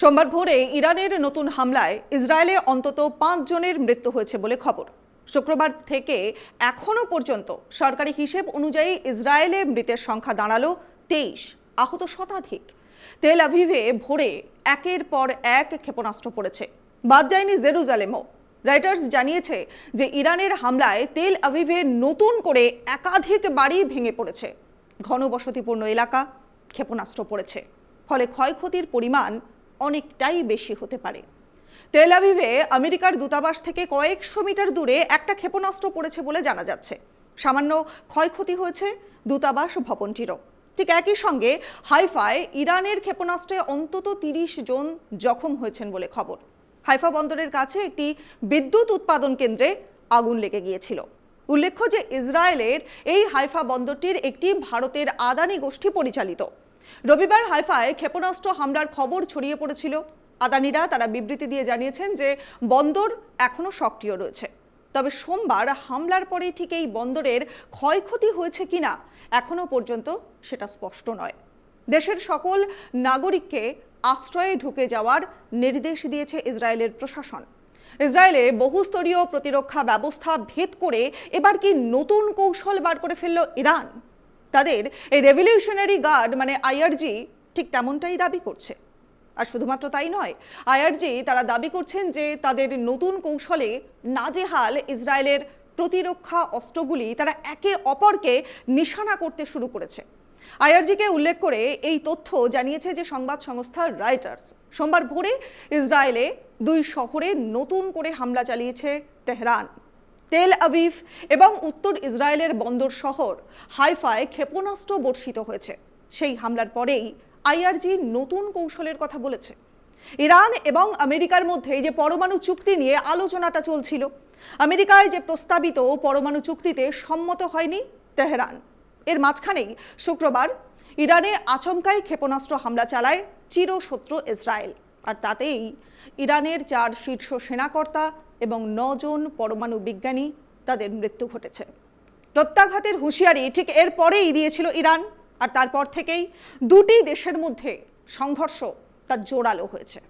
সোমবার ভোরে ইরানের নতুন হামলায় ইসরায়েলে অন্তত পাঁচ জনের মৃত্যু হয়েছে বলে খবর। শুক্রবার থেকে এখনও পর্যন্ত সরকারি হিসেব অনুযায়ী ইসরায়েলে মৃতের সংখ্যা দাঁড়াল তেইশ, আহত শতাধিক। তেল আভিভে ভোরে একের পর এক ক্ষেপণাস্ত্র পড়েছে। বাদ যায়নি জেরুজালেমও। রাইটার্স জানিয়েছে যে ইরানের হামলায় তেল আভিভে নতুন করে একাধিক বাড়ি ভেঙে পড়েছে। ঘনবসতিপূর্ণ এলাকা ক্ষেপণাস্ত্র পড়েছে। ফলে ক্ষয়ক্ষতির পরিমাণ অনেকটাই বেশি হতে পারে। তেল আভিভে আমেরিকার দূতাবাস থেকে কয়েকশো মিটার দূরে একটা ক্ষেপণাস্ত্র পড়েছে বলে জানা যাচ্ছে। সামান্য ক্ষয়ক্ষতি হয়েছে দূতাবাস ভবনটিরও। ঠিক একই সঙ্গে হাইফায় ইরানের ক্ষেপণাস্ত্রে অন্তত তিরিশ জন জখম হয়েছেন বলে খবর। হাইফা বন্দরের কাছে একটি বিদ্যুৎ উৎপাদন কেন্দ্রে আগুন লেগে গিয়েছিল। উল্লেখ্য যে ইসরায়েলের এই হাইফা বন্দরটির একটি ভারতের আদানি গোষ্ঠী পরিচালিত। রবিবার হাইফায় ক্ষেপণাস্ত্র হামলার খবর ছড়িয়ে পড়েছিল। আদানিরা তারা বিবৃতি দিয়ে জানিয়েছেন যে, বন্দর এখনও সক্রিয় রয়েছে। তবে সোমবার হামলার পরে ঠিক এই বন্দরের ক্ষয়ক্ষতি হয়েছে কিনা এখনও পর্যন্ত সেটা স্পষ্ট নয়। দেশের সকল নাগরিককে আশ্রয়ে ঢুকে যাওয়ার নির্দেশ দিয়েছে ইসরায়েলের প্রশাসন। ইসরায়েলে বহুস্তরীয় প্রতিরক্ষা ব্যবস্থা ভেদ করে এবার কি নতুন কৌশল বার করে ফেলল ইরান? তাদের এই রেভলিউশনারি গার্ড মানে আইআরজি ঠিক তেমনটাই দাবি করছে। আর শুধুমাত্র তাই নয় আইআরজি তারা দাবি করছেন যে তাদের নতুন কৌশলে নাজেহাল ইসরায়েলের প্রতিরক্ষা অস্ত্রগুলি তারা একে অপরকে নিশানা করতে শুরু করেছে। আইআরজিকে উল্লেখ করে এই তথ্য জানিয়েছে যে সংবাদ সংস্থা রাইটার্স সোমবার ভোরে ইসরায়েলে দুই শহরে নতুন করে হামলা চালিয়েছে তেহরান। তেল আবিফ এবং উত্তর ইসরায়েলের বন্দর শহর হাইফায় ক্ষেপণাস্ত্র বর্ষিত হয়েছে। সেই হামলার পরেই আইআরজি নতুন কৌশলের কথা বলেছে। ইরান এবং আমেরিকার মধ্যে যে পরমাণু চুক্তি নিয়ে আলোচনাটা চলছিল, আমেরিকায় যে প্রস্তাবিত পরমাণু চুক্তিতে সম্মত হয়নি তেহরান। এর মাঝখানেই শুক্রবার ইরানে আচমকাই ক্ষেপণাস্ত্র হামলা চালায় চিরশত্রু ইসরায়েল। আর তাতেই ইরানের চার শীর্ষ সেনাকর্তা এবং নজন পরমাণু বিজ্ঞানী তাদের মৃত্যু ঘটেছে। প্রত্যাঘাতের হুঁশিয়ারি ঠিক এরপরেই দিয়েছিল ইরান, আর তারপর থেকেই দুটি দেশের মধ্যে সংঘর্ষ তার জোরালো হয়েছে।